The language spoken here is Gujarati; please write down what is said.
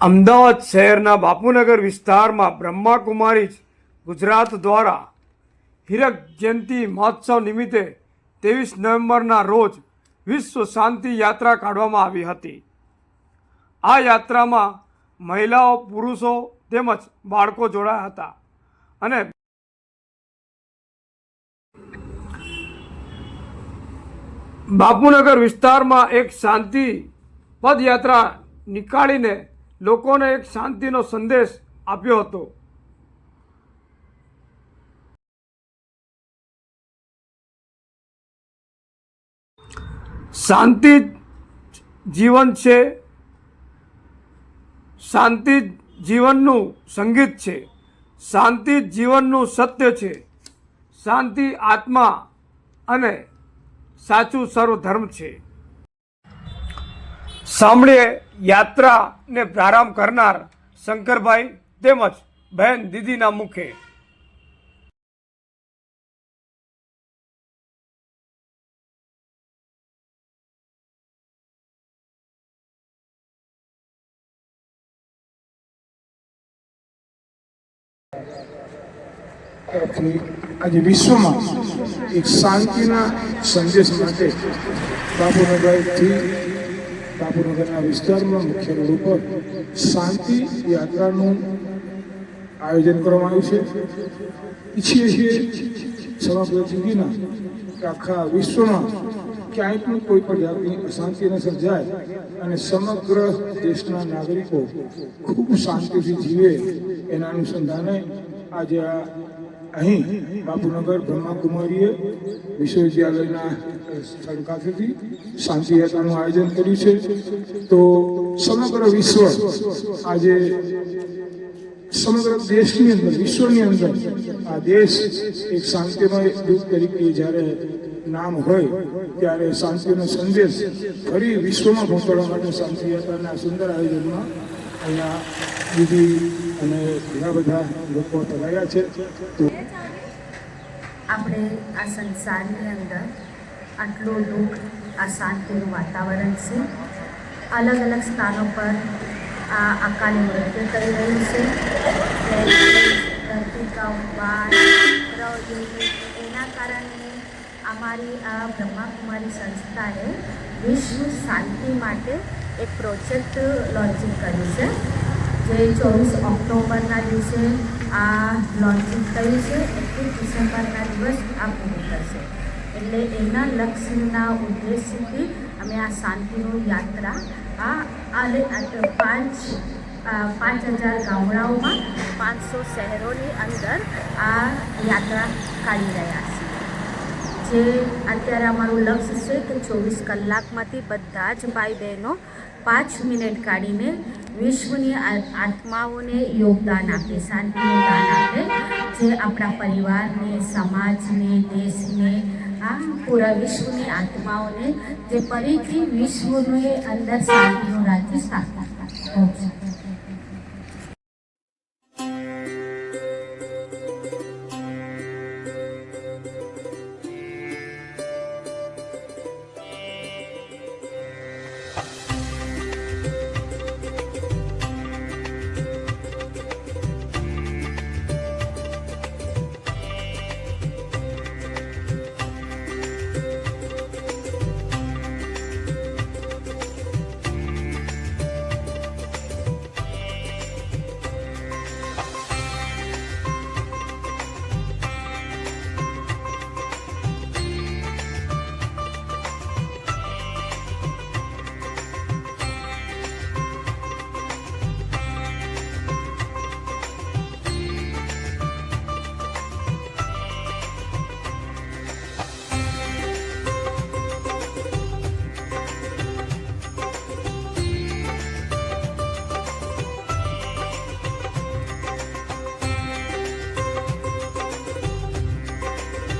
અમદાવાદ શહેરના બાપુનગર વિસ્તારમાં બ્રહ્માકુમારી ગુજરાત દ્વારા હીરક જયંતિ મહોત્સવ નિમિત્તે ત્રેવીસ નવેમ્બરના રોજ વિશ્વ શાંતિ યાત્રા કાઢવામાં આવી હતી. આ યાત્રામાં મહિલાઓ, પુરુષો તેમજ બાળકો જોડાયા હતા અને બાપુનગર વિસ્તારમાં એક શાંતિ પદયાત્રા નીકાળીને લોકોને એક શાંતિનો સંદેશ આપ્યો હતો. શાંતિ જીવન છે. શાંતિ જીવનનું સંગીત છે. શાંતિ જીવનનું સત્ય છે. શાંતિ આત્મા અને સાચું સર્વધર્મ છે. સાંભળીએ યાત્રાને પ્રારંભ કરનાર શંકરભાઈ તેમજ બહેન દીદીના મુખે. આજે વિશ્વમાં એક શાંતિના સંદેશ માટે બાપુનગરથી બાપુનગરના વિસ્તારમાં મુખ્ય રોડ ઉપર શાંતિ યાત્રાનું આયોજન કરવામાં આવ્યું છે. ઈચ્છીએ છીએ સમગ્ર જિંદગીના આખા વિશ્વમાં ક્યાંય પણ કોઈ પણ જાતની અશાંતિ ન સર્જાય અને સમગ્ર દેશના નાગરિકો ખૂબ શાંતિથી જીવે એના અનુસંધાને આજે આ અહીં બાપુનગર બ્રહ્માકુમારીએ વિશ્વવિદ્યાલયના સ્થળ ખાતેથી શાંતિ યાત્રાનું આયોજન કર્યું છે. તો સમગ્ર વિશ્વ આજે સમગ્ર દેશની અંદર, વિશ્વની અંદર આ દેશ એક શાંતિમય રૂપ તરીકે જ્યારે નામ હોય ત્યારે શાંતિનો સંદેશ ફરી વિશ્વમાં પહોંચાડવા માટે શાંતિ યાત્રાના સુંદર આયોજનમાં અહીંયા દીદી અને ઘણા બધા લોકો પધાર્યા છે. આપણે આ સંસારની અંદર આટલો દુઃખ આ શાંતિનું વાતાવરણ છે. અલગ અલગ સ્થાનો પર આ અકાલી મૃત્યુ કરી રહ્યું છે. બાળ પ્રૌદ્યોગિક એના કારણે અમારી આ બ્રહ્માકુમારી સંસ્થાએ વિશ્વ શાંતિ માટે એક પ્રોજેક્ટ લોન્ચિંગ કર્યું છે. જે ચોવીસ ઓક્ટોબરના દિવસે આ લોન્ચિંગ થયું છે, એકવીસ ડિસેમ્બરના દિવસ આ પૂરું થશે. એટલે એના લક્ષ્યના ઉદ્દેશ્યથી અમે આ શાંતિનું યાત્રા, આ પાંચ પાંચ હજાર ગામડાઓમાં પાંચસો શહેરોની અંદર આ યાત્રા કાઢી રહ્યા છીએ. જે અત્યારે અમારું લક્ષ્ય છે કે ચોવીસ કલાકમાંથી બધા જ ભાઈ બહેનો પાંચ મિનિટ કાઢીને વિશ્વની આત્માઓને યોગદાન આપે શાંતિનું દાન આપે. જે આપણા પરિવારને, સમાજને, દેશને આ પૂરા વિશ્વની આત્માઓને જે ફરીથી વિશ્વની અંદર શાંતિનું રાજ્ય સ્થાપના